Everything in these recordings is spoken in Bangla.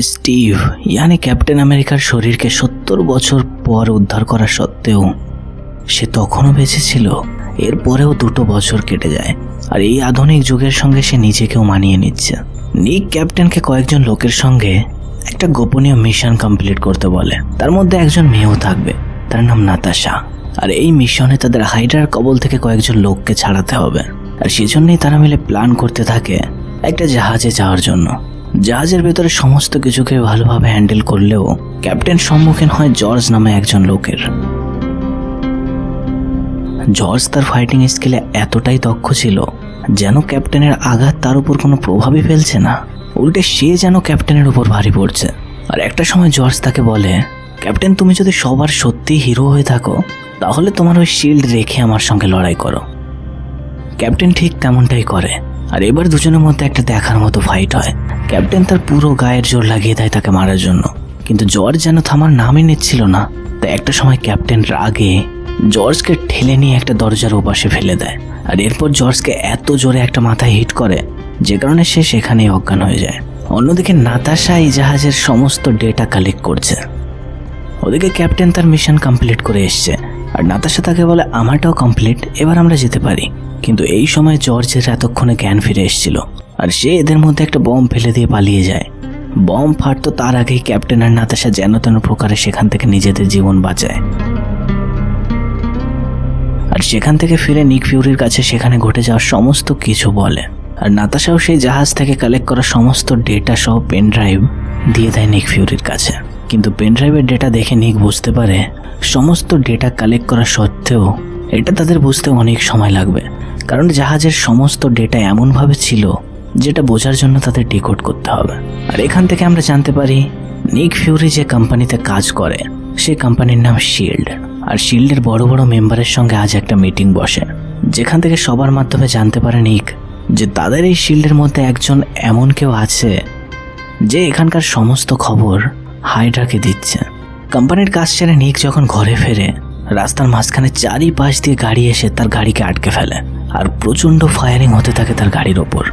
স্টিভ, ইয়ানি ক্যাপ্টেন আমেরিকার শরীরকে সত্তর বছর পর উদ্ধার করা সত্ত্বেও সে তখনও বেঁচে ছিল। এরপরেও দুটো বছর কেটে যায়। আর এই আধুনিক যুগের সঙ্গে সে নিজেকেও মানিয়ে নিচ্ছে। নিক ক্যাপ্টেনকে কয়েকজন লোকের সঙ্গে একটা গোপনীয় মিশন কমপ্লিট করতে বলে। তার মধ্যে একজন মেয়েও থাকবে, তার নাম নাতাশা। আর এই মিশনে তাদের হাইডার কবল থেকে কয়েকজন লোককে ছাড়াতে হবে। আর সেজন্যই তারা মিলে প্ল্যান করতে থাকে একটা জাহাজে যাওয়ার জন্য। জাহাজের ভেতরে সমস্ত কিছুকে ভালোভাবে হ্যান্ডেল করলেও ক্যাপ্টেন সম্মুখীন হয় জর্জ নামে একজন লোকের। জর্জ তার ফাইটিং স্কিলে এতটাই দক্ষ ছিল যেন ক্যাপ্টেনের আঘাত তার উপর কোনো প্রভাবই ফেলছে না। উল্টে সে যেন ক্যাপ্টেনের উপর ভারী পড়ছে। আর একটা সময় জর্জ তাকে বলে, ক্যাপ্টেন, তুমি যদি সবার সত্যি হিরো হয়ে থাকো, তাহলে তোমার ওই শিল্ড রেখে আমার সঙ্গে লড়াই করো। ক্যাপ্টেন ঠিক তেমনটাই করে। আর এবার দুজনের মধ্যে একটা দেখার মতো ফাইট হয়। ক্যাপ্টেন তার পুরো গায়ের জোর লাগিয়ে দেয় তাকে মারার জন্য। কিন্তু জর্জ যেন থামার নামই নিচ্ছিল না। তাই একটা সময় ক্যাপ্টেন রাগে জর্জকে ঠেলে নিয়ে একটা দরজার ওপাশে ফেলে দেয়। আর এরপর জর্জকে এত জোরে একটা মাথায় হিট করে, যে কারণে সে সেখানেই অজ্ঞান হয়ে যায়। অন্যদিকে নাতাশা এই জাহাজের সমস্ত ডেটা কালেক্ট করছে। ওদিকে ক্যাপ্টেন তার মিশন কমপ্লিট করে এসছে। আর নাতাশা তাকে বলে, আমারটাও কমপ্লিট এবার আমরা যেতে পারি। কিন্তু এই সময় জর্জের এতক্ষণে জ্ঞান ফিরে এসেছিল, আর সে এদের মধ্যে একটা বম ফেলে দিয়ে পালিয়ে যায়। বম ফাটতো তার আগেই ক্যাপ্টেন আর নাতাশা যেন তেন প্রকারে সেখান থেকে নিজেদের জীবন বাঁচায়। আর সেখান থেকে ফিরে নিক ফিউরির কাছে সেখানে ঘটে যাওয়া সমস্ত কিছু বলে। আর নাতাশাও সেই জাহাজ থেকে কালেক্ট করা সমস্ত ডেটা সহ পেন ড্রাইভ দিয়ে দেয় নিক ফিউরির কাছে। কিন্তু পেন ড্রাইভের ডেটা দেখে নিক বুঝতে পারে, সমস্ত ডেটা কালেক্ট করা সত্ত্বেও এটা তাদের বুঝতে অনেক সময় লাগবে। কারণ জাহাজের সমস্ত ডেটা এমনভাবে ছিল যেটা বোঝার জন্য তাদের ডিকোড করতে হবে। আর এখান থেকে আমরা জানতে পারি, নিক ফিউরি যে কোম্পানিতে কাজ করে সেই কোম্পানির নাম শিল্ড। আর শিল্ডের বড় বড় মেম্বারের সঙ্গে আজ একটা মিটিং বসে, যেখান থেকে সবার মাধ্যমে জানতে পারে নিক যে তাদের এই শিল্ডের মধ্যে একজন এমন কেউ আছে যে এখানকার সমস্ত খবর হাইড্রাকে দিচ্ছে। কোম্পানির কাজ ছেড়ে নিক যখন ঘরে ফেরে রাস্তার মাঝখানে চারিপাশ দিয়ে গাড়ি এসে তার গাড়িকে আটকে ফেলে আর প্রচণ্ড ফায়ারিং হতে থাকে তার গাড়ির ওপর।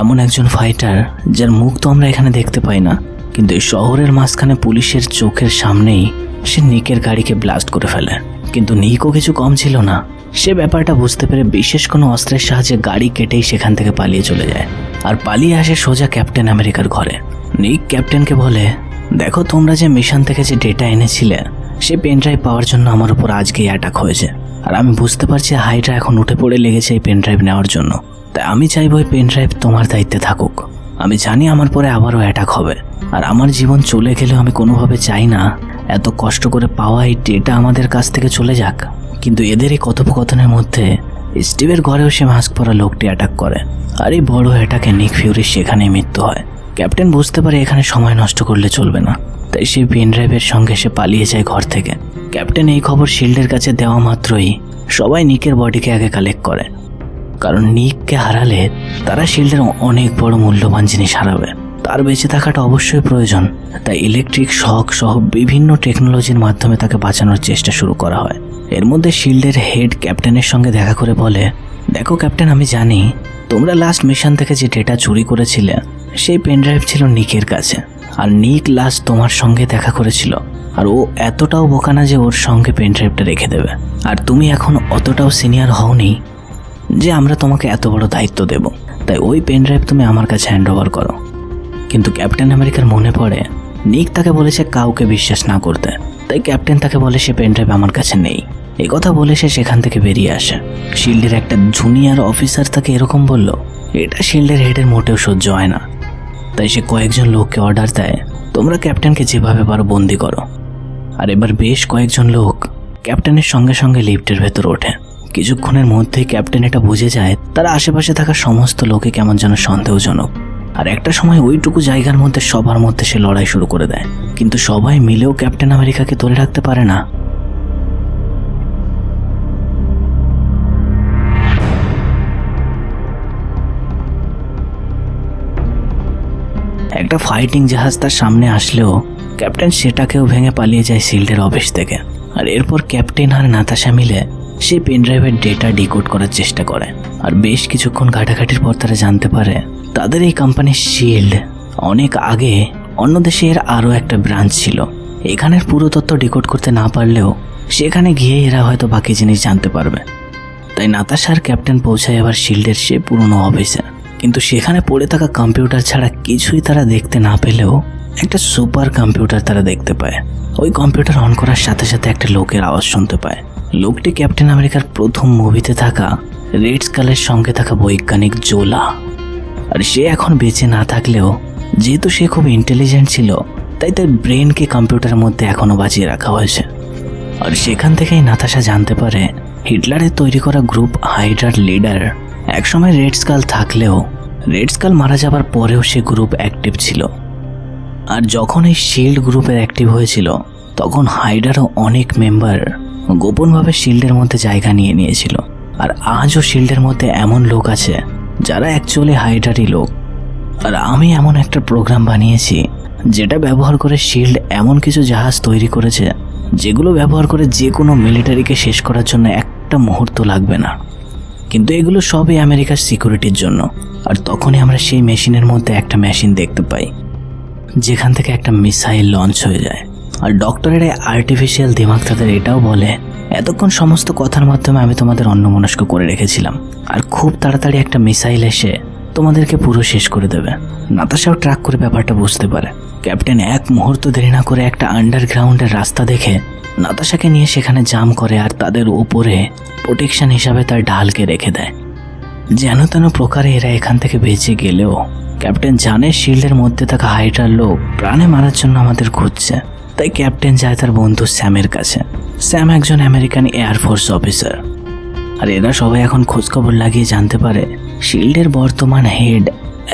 এমন একজন ফাইটার যার মুখ তো আমরা এখানে দেখতে পাই না, কিন্তু এই শহরের মাঝখানে পুলিশের চোখের সামনেই সে নিকের গাড়িকে ব্লাস্ট করে ফেলে। কিন্তু নিকও কিছু কম ছিল না। সে ব্যাপারটা বুঝতে পেরে বিশেষ কোনো অস্ত্রের সাহায্যে গাড়ি কেটেই সেখান থেকে পালিয়ে চলে যায় আর পালিয়ে আসে সোজা ক্যাপ্টেন আমেরিকার ঘরে। নিক ক্যাপ্টেনকে বলে, দেখো তোমরা যে মিশন থেকে যে ডেটা এনেছিলে সে পেনড্রাইভ পাওয়ার জন্য আমার উপর আজকেই অ্যাটাক হয়েছে। আর আমি বুঝতে পারছি হাইড্রা এখন উঠে পড়ে লেগেছে এই পেনড্রাইভ নেওয়ার জন্য। তাই আমি চাইব এই পেনড্রাইভ তোমার দায়িত্বে থাকুক। আমি জানি আমার পরে আবারও অ্যাটাক হবে। আর আমার জীবন চলে গেলেও আমি কোনোভাবে চাই না। এত কষ্ট করে পাওয়া এই ডেটা আমাদের কাছ থেকে চলে যাক। কিন্তু এদের এই কথোপকথনের মধ্যে স্টিভের ঘরেও সে মাস্ক পরা লোকটি অ্যাটাক করে। আর এই বড় অ্যাটাকে নিক ফিউরির সেখানেই মৃত্যু হয়। ক্যাপ্টেন বুঝতে পারে এখানে সময় নষ্ট করলে চলবে না। তাই সেই পেনড্রাইভের সঙ্গে সে পালিয়ে যায় ঘর থেকে। ক্যাপ্টেন এই খবর শিল্ডের কাছে দেওয়া মাত্রই সবাই নিকের বডিকে আগে কালেক্ট করে। কারণ নিককে হারালে তারা শিল্ডের অনেক বড় মূল্যবান জিনিস হারাবে। তার বেঁচে থাকাটা অবশ্যই প্রয়োজন। তাই ইলেকট্রিক শক সহ বিভিন্ন টেকনোলজির মাধ্যমে তাকে বাঁচানোর চেষ্টা শুরু করা হয়। এর মধ্যে শিল্ডের হেড ক্যাপ্টেনের সঙ্গে দেখা করে বলে, দেখো ক্যাপ্টেন, আমি জানি তোমরা লাস্ট মিশন থেকে যে ডেটা চুরি করেছিলে, সেই পেনড্রাইভ ছিল নিকের কাছে। আর নিক লাস্ট তোমার সঙ্গে দেখা করেছিল। আর ও এতটাও বোকা না যে ওর সঙ্গে পেনড্রাইভটা রেখে দেবে। আর তুমি এখন অতটাও সিনিয়র হওনি যে আমরা তোমাকে এত বড় দায়িত্ব দেব। তাই ওই পেনড্রাইভ তুমি আমার কাছে হ্যান্ড ওভার করো। কিন্তু ক্যাপ্টেন আমেরিকার মনে পড়ে নিক তাকে বলেছে কাউকে বিশ্বাস না করতে। তাই ক্যাপ্টেন তাকে বলে সে পেনড্রাইভ আমার কাছে নেই। এই কথা বলে সে সেখান থেকে বেরিয়ে আসে। শিল্ডের একটা জুনিয়র অফিসার তাকে এরকম বলল, এটা শিল্ডের হেডের মোটেও সহ্য হয় না। তাই সে কয়েকজন লোককে অর্ডার দেয়। তোমরা ক্যাপ্টেনকে যেভাবে পারো বন্দি করো। আর এবার বেশ কয়েকজন লোক ক্যাপ্টেনের সঙ্গে সঙ্গে লিফটের ভেতর ওঠে। কিছুক্ষণের মধ্যেই ক্যাপ্টেন এটা বুঝে যায়, তারা আশেপাশে থাকা সমস্ত লোকে কেমন যেন সন্দেহজনক। আর একটা সময় ওইটুকু জায়গার মধ্যে সবার মধ্যে সে লড়াই শুরু করে দেয়। কিন্তু সবাই মিলেও ক্যাপ্টেন আমেরিকাকে ধরে রাখতে পারে না। একটা ফাইটিং জাহাজ তার সামনে আসলেও ক্যাপ্টেন সেটাকেও ভেঙে পালিয়ে যায় শিল্ডের অফিস থেকে। আর এরপর ক্যাপ্টেন আর নাতাশা মিলে সে পেনড্রাইভের ডেটা ডিকোড করার চেষ্টা করে। আর বেশ কিছুক্ষণ ঘাটাঘাটির পর তারা জানতে পারে, তাদের এই কোম্পানির শিল্ড অনেক আগে অন্য দেশে এর আরও একটা ব্রাঞ্চ ছিল। এখানের পুরো তথ্য ডিকোড করতে না পারলেও সেখানে গিয়ে এরা হয়তো বাকি জিনিস জানতে পারবে। তাই নাতাশার ক্যাপ্টেন পৌঁছায় আবার শিল্ডের সে পুরনো অফিসে। কিন্তু সেখানে পড়ে থাকা কম্পিউটার ছাড়া কিছুই তারা দেখতে না পেলেও একটা সুপার কম্পিউটার তারা দেখতে পায়। ওই কম্পিউটার অন করার সাথে সাথে একটা লোকের আওয়াজ শুনতে পায়। লোকটি ক্যাপ্টেন আমেরিকার প্রথম মুভিতে থাকা রেড স্কালের সঙ্গে থাকা বৈজ্ঞানিক জোলা। আর সে এখন বেঁচে না থাকলেও, যেহেতু সে খুব ইন্টেলিজেন্ট ছিল, তাই তার ব্রেনকে কম্পিউটারের মধ্যে এখনও বাঁচিয়ে রাখা হয়েছে। আর সেখান থেকেই নাতাশা জানতে পারে, হিটলারের তৈরি করা গ্রুপ হাইডার লিডার একসময় রেড স্কাল থাকলেও রেড স্কাল মারা যাবার পরেও সে গ্রুপ অ্যাক্টিভ ছিল। আর যখন এই শিল্ড গ্রুপের অ্যাক্টিভ হয়েছিল, তখন হাইডারও অনেক মেম্বার গোপনভাবে শিল্ডের মধ্যে জায়গা নিয়ে নিয়েছিল। আর আজও শিল্ডের মধ্যে এমন লোক আছে, যারা অ্যাকচুয়ালি হাইডারই লোক। আর আমি এমন একটা প্রোগ্রাম বানিয়েছি, যেটা ব্যবহার করে শিল্ড এমন কিছু জাহাজ তৈরি করেছে, যেগুলো ব্যবহার করে যে কোনো মিলিটারিকে শেষ করার জন্য একটা মুহূর্ত লাগবে না। কিন্তু এগুলো সবই আমেরিকার সিকিউরিটির জন্য। আর তখনই আমরা সেই মেশিনের মধ্যে একটা মেশিন দেখতে পাই, যেখান থেকে একটা মিসাইল লঞ্চ হয়ে যায়। আর ডক্টরের এই আর্টিফিশিয়াল দিমাগ তাদের এটাও বলে, এতক্ষণ সমস্ত কথার মাধ্যমে আমি তোমাদের অন্যমনস্ক করে রেখেছিলাম। আর খুব তাড়াতাড়ি একটা মিসাইল এসে তোমাদেরকে পুরো শেষ করে দেবে। নাতাশাও ট্রাক করে ব্যাপারটা বুঝতে পারে। ক্যাপ্টেন এক মুহূর্ত দেরি না করে একটা আন্ডারগ্রাউন্ডের রাস্তা দেখে নাতাশাকে নিয়ে সেখানে জাম করে আর তাদের উপরে প্রোটেকশন হিসাবে তার ঢালকে রেখে দেয়। যেন তেন প্রকারে এরা এখান থেকে বেঁচে গেলেও ক্যাপ্টেন জানে শিল্ডের মধ্যে থাকা হাইটার লোক প্রাণে মারার জন্য আমাদের খুঁজছে। তাই ক্যাপ্টেন যায় তার বন্ধু স্যামের কাছে। স্যাম একজন আমেরিকান এয়ারফোর্স অফিসার। আর এরা সবাই এখন খোঁজখবর লাগিয়ে জানতে পারে শিল্ডের বর্তমান হেড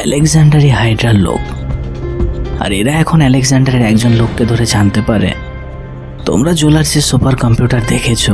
আলেকজান্ডারি হাইড্রার লোক। আর এরা এখন আলেকজান্ডারের একজন লোককে ধরে জানতে পারে। তোমরা জোলার যে সুপার কম্পিউটার দেখেছ?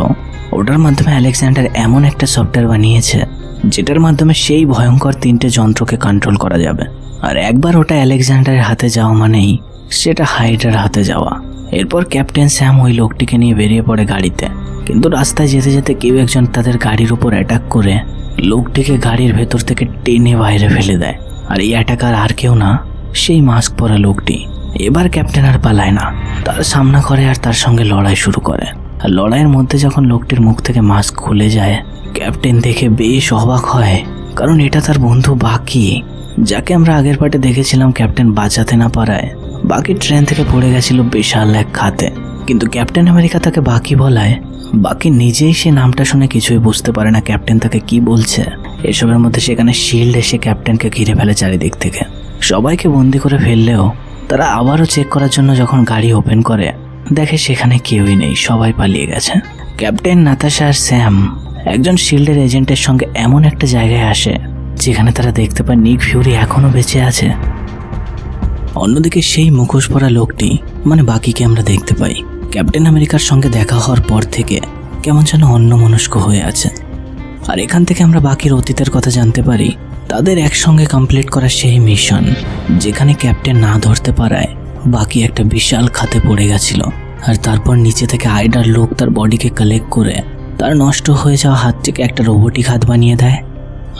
ওটার মাধ্যমে আলেকজান্ডার এমন একটা সফটওয়্যার বানিয়েছে, যেটার মাধ্যমে সেই ভয়ঙ্কর তিনটে যন্ত্রকে কন্ট্রোল করা যাবে। আর একবার ওটা আলেকজান্ডারের হাতে যাওয়া মানেই সেটা হাইড্রার হাতে যাওয়া। এরপর ক্যাপ্টেন স্যাম ওই লোকটিকে নিয়ে বেরিয়ে পড়ে গাড়িতে। কিন্তু রাস্তায় যেতে যেতে কেউ একজন তাদের গাড়ির উপর অ্যাটাক করে লোকটিকে গাড়ির ভেতর থেকে টেনে বাইরে ফেলে দেয়। আর এই অ্যাটাকার আর কেউ না, সেই মাস্ক পরা লোকটি। এবার ক্যাপ্টেন আর পালায় না। তার সামনা করে আর তার সঙ্গে লড়াই শুরু করে। আর লড়াইয়ের মধ্যে যখন লোকটির মুখ থেকে মাস্ক খুলে যায় ক্যাপ্টেন দেখে বেশ অবাক হয়। কারণ এটা তার বন্ধু বাকি, যাকে আমরা আগের পার্টে দেখেছিলাম ক্যাপ্টেন বাঁচাতে না পারায়। বাকি ট্রেন থেকে পড়ে গেছিল বিশাল এক খাতে। কিন্তু ক্যাপ্টেন আমেরিকা তাকে বাকি বলায় বাকি নিজেই সে নামটা শুনে কিছুই বুঝতে পারে না ক্যাপ্টেন তাকে কি বলছে। এসবের মধ্যে সেখানে শিল্ড এসে ক্যাপ্টেনকে ঘিরে ফেলে চারিদিক থেকে। সবাইকে বন্দি করে ফেললেও তারা আবারও চেক করার জন্য যখন গাড়ি ওপেন করে, দেখে সেখানে কেউই নেই, সবাই পালিয়ে গেছে। ক্যাপ্টেন নাতাশা আর স্যাম একজন শিল্ডের এজেন্টের সঙ্গে এমন একটা জায়গায় আসে, যেখানে তারা দেখতে পায় নিক ফিউরি এখনও বেঁচে আছে। অন্যদিকে সেই মুখোশ পরা লোকটি মানে বাকিকে আমরা দেখতে পাই। ক্যাপ্টেন আমেরিকার সঙ্গে দেখা হওয়ার পর থেকে কেমন যেন অন্যমনস্ক হয়ে আছে। আর এখান থেকে আমরা বাকির অতীতের কথা জানতে পারি, তাদের একসঙ্গে কমপ্লিট করা সেই মিশন যেখানে ক্যাপ্টেন না ধরতে পারায় বাকি একটা বিশাল খাতে পড়ে গেছিল। আর তারপর নিচে থেকে আইডার লোক তার বডিকে কালেক্ট করে তার নষ্ট হয়ে যাওয়া হাত থেকে একটা রোবোটিক হাত বানিয়ে দেয়।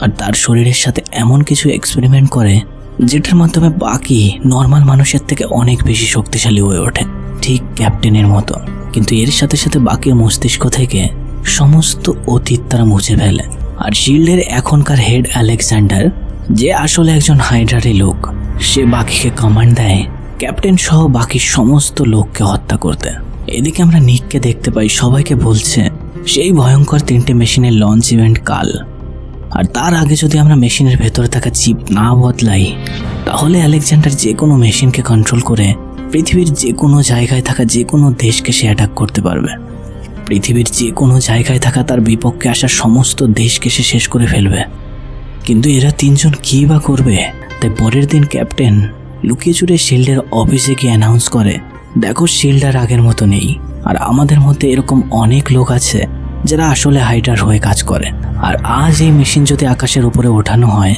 আর তার শরীরের সাথে এমন কিছু এক্সপেরিমেন্ট করে, যেটার মাধ্যমে বাকি নর্মাল মানুষের থেকে অনেক বেশি শক্তিশালী হয়ে ওঠে। ঠিক ক্যাপ্টেনের মতো। কিন্তু এর সাথে সাথে বাকির মস্তিষ্ক থেকে সমস্ত অতীত তারা মুছে ফেলে। আর শিল্ডের এখনকার হেড আলেকজান্ডার, যে আসলে একজন হাইড্রারি লোক, সে বাকিকে কমান্ড দেয়, ক্যাপ্টেন সহ বাকি সমস্ত লোককে হত্যা করতে। এদিকে আমরা নিককে দেখতে পাই, সবাইকে বলছে, সেই ভয়ঙ্কর তিনটে মেশিনের লঞ্চ ইভেন্ট কাল। আর তার আগে যদি আমরা মেশিনের ভেতরে থাকা চিপ না বদলাই, তাহলে আলেকজান্ডার যে কোনো মেশিনকে কন্ট্রোল করে পৃথিবীর যে কোনো জায়গায় থাকা যে কোনো দেশকে সে অ্যাটাক করতে পারবে। পৃথিবীর যে কোনো জায়গায় থাকা তার বিপক্ষে আসা সমস্ত দেশকে সে শেষ করে ফেলবে। কিন্তু এরা তিনজন কী বা করবে? তাই পরের দিন ক্যাপ্টেন লুকিয়ে চুরে শিল্ডের অফিসে গিয়ে অ্যানাউন্স করে, দেখো, শিল্ড আর আগের মতো নেই। আর আমাদের মধ্যে এরকম অনেক লোক আছে যারা আসলে হাইডার হয়ে কাজ করে। আর আজ এই মেশিন যদি আকাশের উপরে ওঠানো হয়,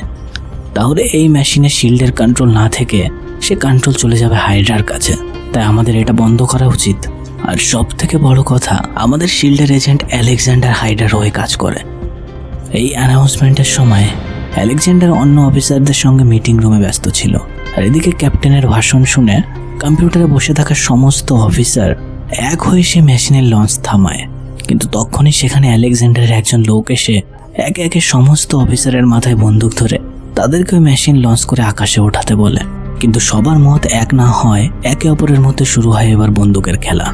তাহলে এই মেশিনে শিল্ডের কন্ট্রোল না থেকে সে কন্ট্রোল চলে যাবে হাইড্রার কাছে। তাই আমাদের এটা বন্ধ করা উচিত। আর সব থেকে বড় কথা, আমাদের শিল্ডের এজেন্ট আলেকজান্ডার হাইডার হয়ে কাজ করে। এই অ্যানাউন্সমেন্টের সময় আলেকজান্ডার অন্য অফিসারদের সঙ্গে মিটিং রুমে ব্যস্ত ছিল। আর এদিকে ক্যাপ্টেনের ভাষণ শুনে কম্পিউটারে বসে থাকা সমস্ত অফিসার এক হয়ে সে মেশিনের লঞ্চ থামায়। কিন্তু তখনই সেখানে আলেকজান্ডারের একজন লোক এসে একে একে সমস্ত অফিসারের মাথায় বন্দুক ধরে তাদেরকে মেশিন লঞ্চ করে আকাশে ওঠাতে বলে। কিন্তু সবার মত এক না হয় একে অপরের মধ্যে শুরু হয় এবার বন্দুকের খেলা।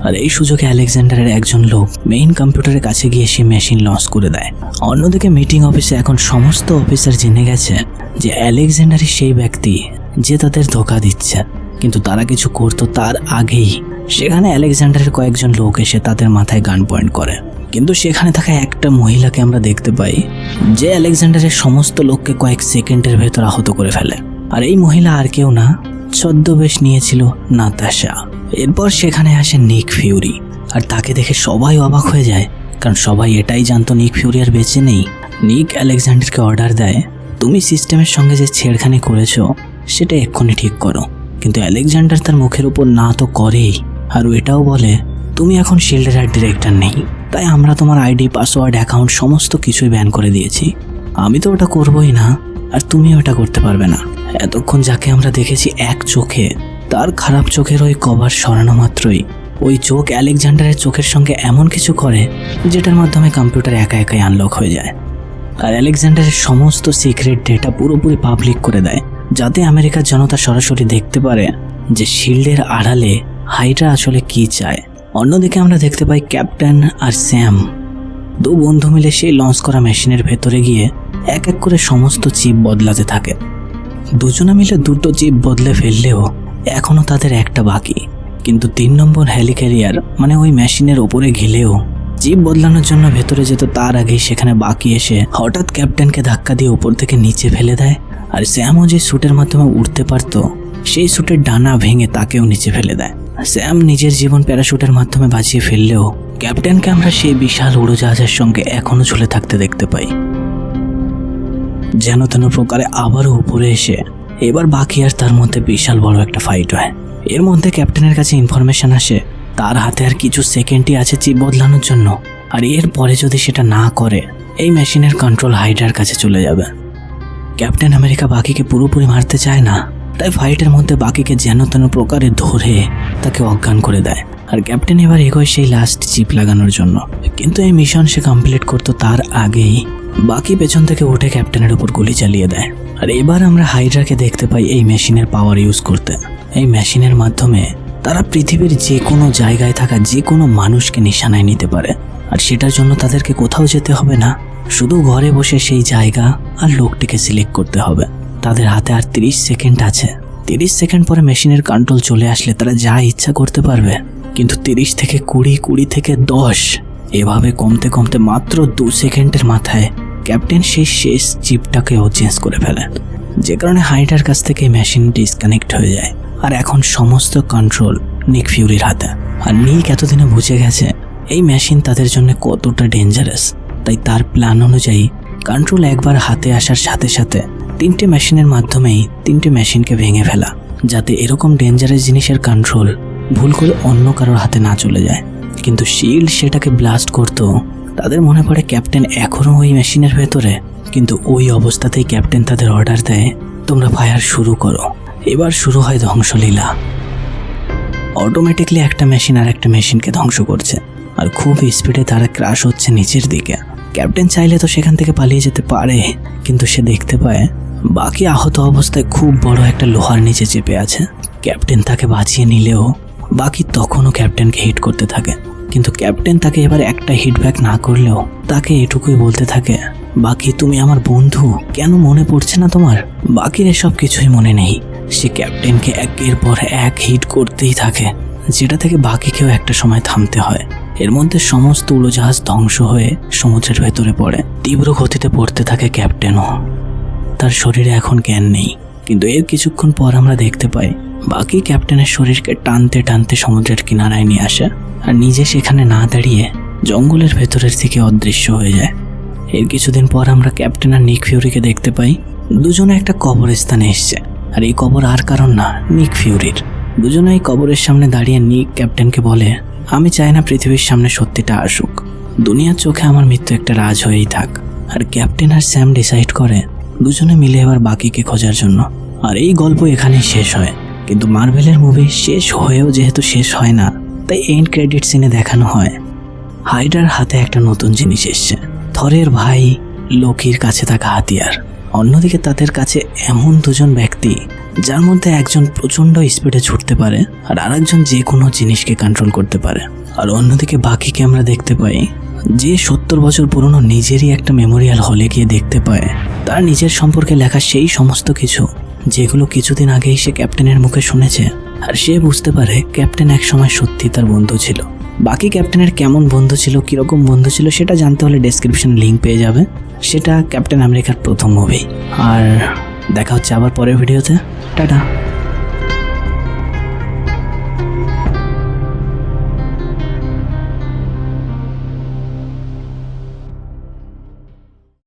আর এই সুযোগে আলেকজান্ডারের একজন লোক মেইন কম্পিউটারের কাছে গিয়ে সে মেশিন লঞ্চ করে দেয়। অন্যদিকে মিটিং অফিসে এখন সমস্ত অফিসার জেনে গেছে যে আলেকজান্ডারই সেই ব্যক্তি যে তাদের ধোকা দিচ্ছে। কিন্তু তারা কিছু করতো তার আগেই। সেখানে আলেকজান্ডারের কয়েকজন লোক এসে তাদের মাথায় গান পয়েন্ট করে। কিন্তু সেখানে থাকা একটা মহিলাকে আমরা দেখতে পাই, যে আলেকজান্ডারের সমস্ত লোককে কয়েক সেকেন্ডের ভেতর আহত করে ফেলে। আর এই মহিলা আর কেউ না, ছদ্মবেশ নিয়েছিল নাতাশা। এরপর সেখানে আসে নিক ফিউরি। আর তাকে দেখে সবাই অবাক হয়ে যায়, কারণ সবাই এটাই জানতো নিক ফিউরি আর বেঁচে নেই। নিক আলেকজান্ডারকে অর্ডার দেয়, তুমি সিস্টেমের সঙ্গে যে ছেড়খানি করেছ, সেটা এক্ষুনি ঠিক করো। কিন্তু আলেকজান্ডার তার মুখের উপর না তো করেই, আর এটাও বলে, তুমি এখন শিল্ডের আর ডিরেক্টর নেই, তাই আমরা তোমার আইডি, পাসওয়ার্ড, অ্যাকাউন্ট, সমস্ত কিছুই ব্যান করে দিয়েছি। আমি তো ওটা করবই না। আর তুমি ওটা করতে পারবে না। এতক্ষণ যাকে আমরা দেখেছি এক চোখে, তার খারাপ চোখের ওই কভার সরানো মাত্রই। ওই চোখ আলেকজান্ডারের চোখের সঙ্গে এমন কিছু করে, যেটার মাধ্যমে কম্পিউটার একা একাই আনলক হয়ে যায়। আর আলেকজান্ডারের সমস্ত সিক্রেট ডেটা পুরোপুরি পাবলিক করে দেয়, যাতে আমেরিকার জনতা সরাসরি দেখতে পারে যে শিল্ডের আড়ালে হাইড্রা আসলে কি চায়। অন্যদিকে আমরা দেখতে পাই ক্যাপ্টেন আর স্যাম। দু বন্ধু মিলে সেই লঞ্চ করা মেশিনের ভেতরে গিয়ে এক এক করে সমস্ত চিপ বদলাতে থাকে। দুজনে মিলে দুটো চিপ বদলে ফেললেও এখনও তাদের একটা বাকি। কিন্তু তিন নম্বর হ্যালিক্যারিয়ার মানে ওই মেশিনের ওপরে ঘিলেও জিপ বদলানোর জন্য ভেতরে যেত তার আগেই সেখানে বাকি এসে হঠাৎ ক্যাপ্টেনকে ধাক্কা দিয়ে ওপর থেকে নিচে ফেলে দেয় আর স্যামও যে স্যুটের মাধ্যমে উঠতে পারত, সেই স্যুটের ডানা ভেঙে তাকেও নিচে ফেলে দেয়। স্যাম নিজের জীবন প্যারাশুটের মাধ্যমে বাঁচিয়ে ফেললেও ক্যাপ্টেনকে আমরা সেই বিশাল উড়োজাহাজের সঙ্গে এখনও ঝুলে থাকতে দেখতে পাই। যেন তেন প্রকারে আবারও উপরে এসে, এবার বাকি আর তার মধ্যে বিশাল বড় একটা ফাইট হয়। এর মধ্যে ক্যাপ্টেনের কাছে ইনফরমেশন আসে, তার হাতে আর কিছু সেকেন্ডই আছে চিপ বদলানোর জন্য। আর এর পরে যদি সেটা না করে, এই মেশিনের কন্ট্রোল হাইডার কাছে চলে যাবে। ক্যাপ্টেন আমেরিকা বাকিকে পুরোপুরি মারতে চায় না। তাই ফাইটের মধ্যে বাকিকে যেন তেন প্রকারে ধরে তাকে অজ্ঞান করে দেয়। আর ক্যাপ্টেন এবার এগোয় সেই লাস্ট চিপ লাগানোর জন্য। কিন্তু এই মিশন সে কমপ্লিট করতো তার আগেই। বাকি পেছন থেকে উঠে ক্যাপ্টেনের উপর গুলি চালিয়ে দেয়। আর এবার আমরা হাইড্রাকে দেখতে পাই এই মেশিনের পাওয়ার ইউজ করতে। এই মেশিনের মাধ্যমে তারা পৃথিবীর যে কোনো জায়গায় থাকা যে কোনো মানুষকে নিশানায় নিতে পারে। আর সেটার জন্য তাদেরকে কোথাও যেতে হবে না। শুধু ঘরে বসে সেই জায়গা আর লোকটিকে সিলেক্ট করতে হবে। তাদের হাতে আর তিরিশ সেকেন্ড আছে। তিরিশ সেকেন্ড পরে মেশিনের কন্ট্রোল চলে আসলে তারা যা ইচ্ছা করতে পারবে। কিন্তু তিরিশ থেকে কুড়ি কুড়ি থেকে দশ, এভাবে কমতে কমতে মাত্র দু সেকেন্ডের মাথায় ক্যাপ্টেন সেই শেষ চিপটাকেও চেঞ্জ করে ফেলে। যে কারণে হাইডার কাছ থেকে মেশিন ডিসকানেক্ট হয়ে যায়। আর এখন সমস্ত কন্ট্রোল নিক ফিউরির হাতে। আর নিক এতদিনে বুঝে গেছে, এই মেশিন তাদের জন্য কতটা ডেঞ্জারাস তাই তার প্ল্যান অনুযায়ী কন্ট্রোল একবার হাতে আসার সাথে সাথে তিনটে মেশিনের মাধ্যমেই তিনটে মেশিনকে ভেঙে ফেলা, যাতে এরকম ডেঞ্জারাস জিনিসের কন্ট্রোল ভুল করে অন্য কারোর হাতে না চলে যায়। কিন্তু শিল্ড সেটাকে ব্লাস্ট করতো তাদের মনে পড়ে ক্যাপ্টেন এখনও ওই মেশিনের ভেতরে। কিন্তু ওই অবস্থাতেই ক্যাপ্টেন তাদের অর্ডার দেয়, তোমরা ফায়ার শুরু করো। এবার শুরু হয় ধ্বংসলীলা। অটোমেটিকলি একটা মেশিন আর একটা মেশিনকে ধ্বংস করছে, আর খুব স্পিডে তারা ক্রাশ হচ্ছে নিচের দিকে। ক্যাপ্টেন চাইলে তো সেখান থেকে পালিয়ে যেতে পারে, কিন্তু সে দেখতে পায় বাকি আহত অবস্থায় খুব বড় একটা লোহার নিচে চেপে আছে। ক্যাপ্টেন তাকে বাঁচিয়ে নিলেও বাকি তখনও ক্যাপ্টেনকে হিট করতে থাকে। কিন্তু ক্যাপ্টেন তাকে এবার একটা হিট ব্যাক না করলেও তাকে এটুকুই বলতে থাকে, বাকি তুমি আমার বন্ধু, কেন মনে পড়ছে না তোমার? বাকির এসব কিছুই মনে নেই। সে ক্যাপ্টেনকে একের পর এক হিট করতেই থাকে, যেটা থেকে বাকিকেও একটা সময় থামতে হয়। এর মধ্যে সমস্ত উড়োজাহাজ ধ্বংস হয়ে সমুদ্রের ভেতরে পড়ে। তীব্র গতিতে পড়তে থাকে ক্যাপ্টেনও। তার শরীরে এখন জ্ঞান নেই। কিন্তু এর কিছুক্ষণ পর আমরা দেখতে পাই, বাকি ক্যাপ্টেনের শরীরকে টানতে টানতে সমুদ্রের কিনারায় নিয়ে আসে আর নিজে সেখানে না দাঁড়িয়ে জঙ্গলের ভেতরের থেকে অদৃশ্য হয়ে যায়। এর কিছুদিন পর আমরা ক্যাপ্টেন আর নিক ফিউরিকে দেখতে পাই। দুজনে একটা কবরস্থানে এসছে। আর এই কবর আর কারণ না, নিক ফিউরির। দুজনে এই কবরের সামনে দাঁড়িয়ে নিক ক্যাপ্টেনকে বলে, আমি চাই না পৃথিবীর সামনে সত্যিটা আসুক। দুনিয়ার চোখে আমার মৃত্যু একটা রাজ হয়েই থাক। আর ক্যাপ্টেন আর স্যাম ডিসাইড করে দুজনে মিলে এবার বাকিকে খোঁজার জন্য। আর এই গল্প এখানেই শেষ হয়। কিন্তু মার্ভেলের মুভি শেষ হয়েও যেহেতু শেষ হয় না, তাই এন্ড ক্রেডিট সিনে দেখানো হয়। হাইডার হাতে একটা নতুন জিনিস এসছে। থরের ভাই লোকির কাছে থাকা হাতিয়ার। অন্যদিকে তাদের কাছে এমন দুজন ব্যক্তি, যার মধ্যে একজন প্রচণ্ড স্পিডে ছুটতে পারে, আর আরেকজন যে কোনো জিনিসকে কন্ট্রোল করতে পারে। আর অন্যদিকে বাকিকে আমরা দেখতে পাই, যে সত্তর বছর পুরনো নিজেরই একটা মেমোরিয়াল হলে গিয়ে দেখতে পায়। তার নিজের সম্পর্কে লেখা সেই সমস্ত কিছু, যেগুলো কিছুদিন আগেই সে ক্যাপ্টেনের মুখে শুনেছে। আর সে বুঝতে পারে ক্যাপ্টেন এক সময় সত্যি তার বন্ধু ছিল। বাকি ক্যাপ্টেনের কেমন বন্ধু ছিল, কীরকম বন্ধু ছিল, সেটা জানতে হলে ডেসক্রিপশন লিঙ্ক পেয়ে যাবে। সেটা ক্যাপ্টেন আমেরিকার প্রথম মুভি আর দেখা হচ্ছে আবার পরের ভিডিওতে টাটা।